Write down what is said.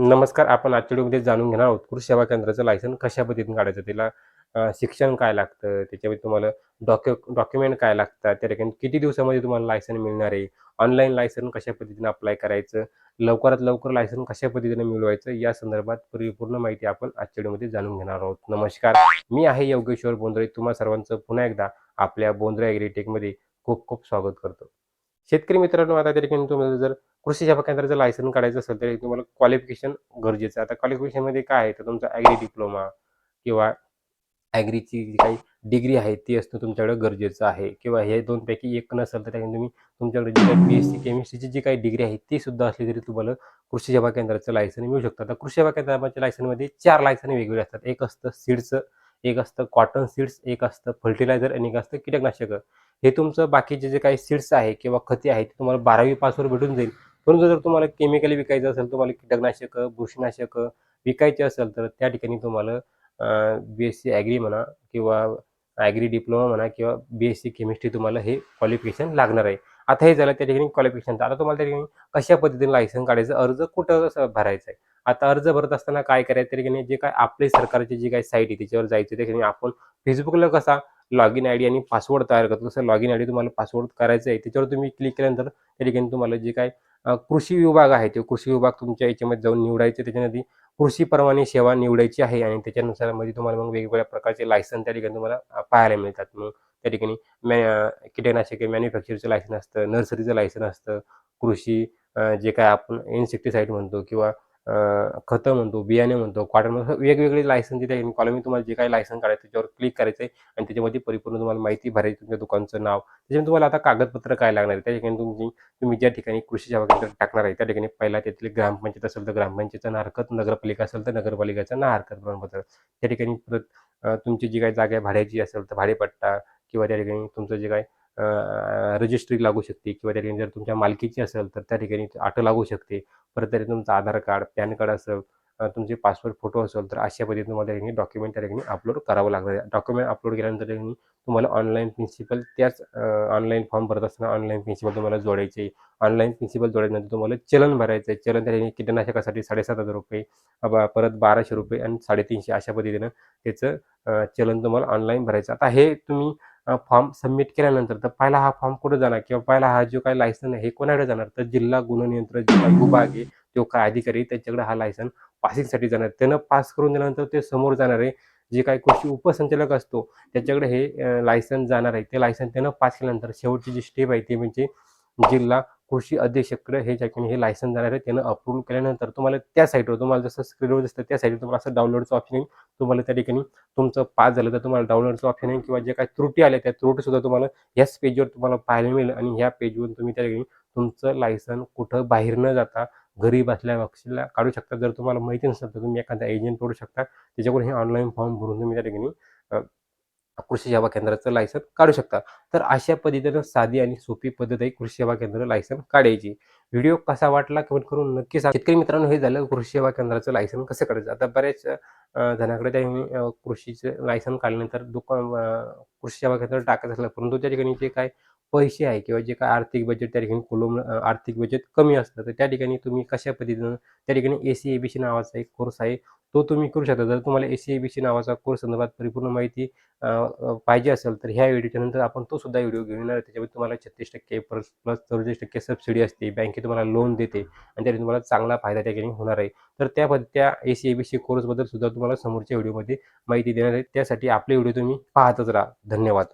नमस्कार आपण आजच्या व्हिडिओमध्ये जाणून घेणार आहोत कृषी सेवा केंद्राचं लायसन कशा पद्धतीने काढायचं त्याला शिक्षण काय लागतं त्याच्यामध्ये तुम्हाला डॉक्यु डॉक्युमेंट काय लागतात त्या ठिकाणी किती दिवसामध्ये तुम्हाला लायसन मिळणार आहे ऑनलाईन लायसन कशा पद्धतीने अप्लाय करायचं लवकरात लवकर लायसन कशा पद्धतीने मिळवायचं या संदर्भात परिपूर्ण माहिती आपण आजच्या व्हिडिओमध्ये जाणून घेणार आहोत. नमस्कार मी आहे योगेश्वर बोंद्रे तुम्हा सर्वांचं पुन्हा एकदा आपल्या बोंद्रे ॲग्रीटेकमध्ये खूप खूप स्वागत करतो. शेतकरी मित्रांनो आता तरी तुम्हाला जर कृषी सेवा केंद्राचं लायसन काढायचं असेल तर तुम्हाला क्वालिफिकेशन गरजेचं आहे. आता क्वालिफिकेशनमध्ये काय आहे? तर तुमचा ॲग्री डिप्लोमा किंवा ॲग्रीची जी काही डिग्री आहे ती असणं तुमच्याकडे गरजेचं आहे. किंवा हे दोनपैकी एक नसेल तर त्याने तुम्ही तुमच्याकडे जी काही पी एस सी केमिस्ट्रीची जी काही डिग्री आहे ती सुद्धा असली तरी तुम्हाला कृषी सेवा केंद्राचं लायसन मिळू शकतं. आता कृषी सेवा केंद्राच्या लायसनमध्ये चार लायसन वेगवेगळे असतात. एक असतं सीडचं एक असतं कॉटन सीड्स एक असतं फर्टिलायझर आणि एक असतं कीटकनाशकं. हे तुमचं बाकीचे जे काही सीड्स आहे किंवा खते आहेत ते तुम्हाला बारावी पासवर भेटून जाईल. परंतु जर तुम्हाला केमिकली विकायचं असेल तुम्हाला कीटकनाशकं बुरशीनाशकं विकायचे असेल तर त्या ठिकाणी तुम्हाला बी एस सी ॲग्री म्हणा किंवा ॲग्री डिप्लोमा म्हणा किंवा बी एस सी केमिस्ट्री तुम्हाला हे क्वालिफिकेशन लागणार आहे. आता हे झालं त्या ठिकाणी क्वालिफिकेशन आता तुम्हाला त्या ठिकाणी कशा पद्धतीने लायसन काढायचं अर्ज कुठं कसं भरायचा आहे आता अर्ज भरत असताना काय करायचं? त्या ठिकाणी जे काय आपले सरकारची जी काही साईट आहे त्याच्यावर जायचं. त्या ठिकाणी आपण फेसबुकला कसा लॉग इन आय डी आणि पासवर्ड तयार करतो. तसं लॉग इन आय डी तुम्हाला पासवर्ड करायचं आहे त्याच्यावर तुम्ही क्लिक केल्यानंतर त्या ठिकाणी तुम्हाला जे काय कृषी विभाग आहे ते कृषी विभाग तुमच्या याच्यामध्ये जाऊन निवडायचे. त्याच्यामध्ये कृषी परवाने सेवा निवडायची आहे आणि त्याच्यानुसारमध्ये तुम्हाला मग वेगवेगळ्या प्रकारचे लायसन त्या ठिकाणी तुम्हाला पाहायला मिळतात. मग त्या ठिकाणी मॅ कीटकनाशके मॅन्युफॅक्चरचं लायसन असतं नर्सरीचं लायसन असतं कृषी जे काय आपण इन्सेक्टिसाईड म्हणतो किंवा खतं म्हणतो बियाणे म्हणतो कॉटन म्हणतो वेगवेगळे लायसन तिथे कॉलमी तुम्हाला जे काही लायसन काढायचं त्याच्यावर क्लिक करायचं आहे आणि त्याच्यामध्ये परिपूर्ण तुम्हाला माहिती भरायची तुमच्या दुकानचं नाव. त्याच्यामध्ये तुम्हाला आता कागदपत्र काय लागणार आहे त्या ठिकाणी तुमची तुम्ही ज्या ठिकाणी कृषी सेवा केंद्र टाकणार आहे त्या ठिकाणी पहिला त्यातली ग्रामपंचायत असेल तर ग्रामपंचायतचं ना हरकत नगरपालिका असेल तर नगरपालिकेचं ना हरकत प्रमाणपत्र. त्या ठिकाणी परत तुमची जी काही जागा भाड्याची असेल तर भाडेपट्टा किंवा त्या ठिकाणी तुमचं जे काय रजिस्ट्री लागू शकते किंवा त्या ठिकाणी जर तुमच्या मालकीची असेल तर त्या ठिकाणी अट लागू शकते. परत त्या ठिकाणी तुमचं आधार कार्ड पॅन कार्ड असेल तुमचे पासपोर्ट फोटो असेल तर अशा पद्धतीने तुम्हाला त्या ठिकाणी डॉक्युमेंट त्या ठिकाणी अपलोड करावं लागणार डॉक्युमेंट अपलोड केल्यानंतर त्या ठिकाणी तुम्हाला ऑनलाईन प्रिन्सिपल त्याच ऑनलाईन फॉर्म भरत असताना ऑनलाईन प्रिन्सिपल तुम्हाला जोडायचे. ऑनलाईन प्रिन्सिपल जोडल्यानंतर तुम्हाला चलन भरायचं आहे चलन त्या ठिकाणी कीटकनाशकासाठी साडेसात हजार रुपये परत बाराशे रुपये आणि साडेतीनशे अशा पद्धतीनं त्याचं चलन तुम्हाला ऑनलाईन भरायचं. आता हे तुम्ही फॉर्म सबमिट केल्यानंतर तर पहिला हा फॉर्म कुठे जाणार? किंवा पहिला हा जो काही लायसन आहे हे कोणाकडे जाणार? तर जिल्हा गुणनियंत्रण नियंत्रण विभाग आहे तो काय अधिकारी त्याच्याकडे हा लायसन पासिंगसाठी जाणार. त्यानं पास करून दिल्यानंतर ते समोर जाणार आहे जे काही कृषी उपसंचालक असतो त्याच्याकडे हे लायसन जाणार आहे. ते लायसन त्यानं पास केल्यानंतर शेवटची जी स्टेप आहे ती म्हणजे जिल्हा कृषी अधीक्षकडे हे ज्या ठिकाणी हे लायसन जाणार आहे त्यानं अप्रूव्ह केल्यानंतर तुम्हाला त्या साईटवर तुम्हाला जसं स्क्रीनवर दिसतं त्या साईटवर तुम्हाला असं डाउनलोडचं ऑप्शन येईल. तुम्हाला त्या ठिकाणी तुमचं पास झालं तर तुम्हाला डाउनलोडचं ऑप्शन येईल किंवा जे काही त्रुटी आल्या त्या त्रुटी सुद्धा तुम्हाला याच पेजवर तुम्हाला पाहायला मिळेल. आणि ह्या पेजवरून तुम्ही त्या ठिकाणी तुमचं लायसन कुठं बाहेर न जाता घरी बसल्या बक्षीला काढू शकता. जर तुम्हाला माहिती नसेल तर तुम्ही एखादा एजंट करू शकता. त्याच्याकडून हे ऑनलाईन फॉर्म भरून तुम्ही त्या ठिकाणी कृषी सेवा केंद्राचं लायसन काढू शकता. तर अशा पद्धतीनं साधी आणि सोपी पद्धत आहे कृषी सेवा केंद्र लायसन काढायची. व्हिडिओ कसा वाटला कमेंट करून नक्की सांग. शेतकरी मित्रांनो हे झालं कृषी सेवा केंद्राचं लायसन कसं काढायचं? आता बऱ्याच जणांकडे त्या कृषीचं लायसन काढल्यानंतर दुकान कृषी सेवा केंद्र टाकायचं असलं. परंतु त्या ठिकाणी जे काय पैसे आहे किंवा जे काय आर्थिक बजेट त्या ठिकाणी कुलम आर्थिक बजेट कमी असतं. तर त्या ठिकाणी तुम्ही कशा पद्धतीनं त्या ठिकाणी ए सी ए बी सी नावाचा एक कोर्स आहे. तो तुम्ही करू शकता. जर तुम्हाला A C A B C नावाचा कोर्स संदर्भात परिपूर्ण माहिती पाहिजे असेल तर ह्या व्हिडिओच्या नंतर आपण तो सुद्धा व्हिडिओ घेऊन येणार आहे. त्याच्यामध्ये तुम्हाला छत्तीस टक्के प्लस प्लस चौतीस टक्के सबसिडी असते. बँके तुम्हाला लोन देते आणि त्याने तुम्हाला चांगला फायदा त्या ठिकाणी होणार आहे. तर त्या त्या ए सी ए बी सी कोर्सबद्दल सुद्धा तुम्हाला समोरच्या व्हिडिओमध्ये माहिती देणार आहे. त्यासाठी आपले व्हिडिओ तुम्ही पाहतच राहा. धन्यवाद.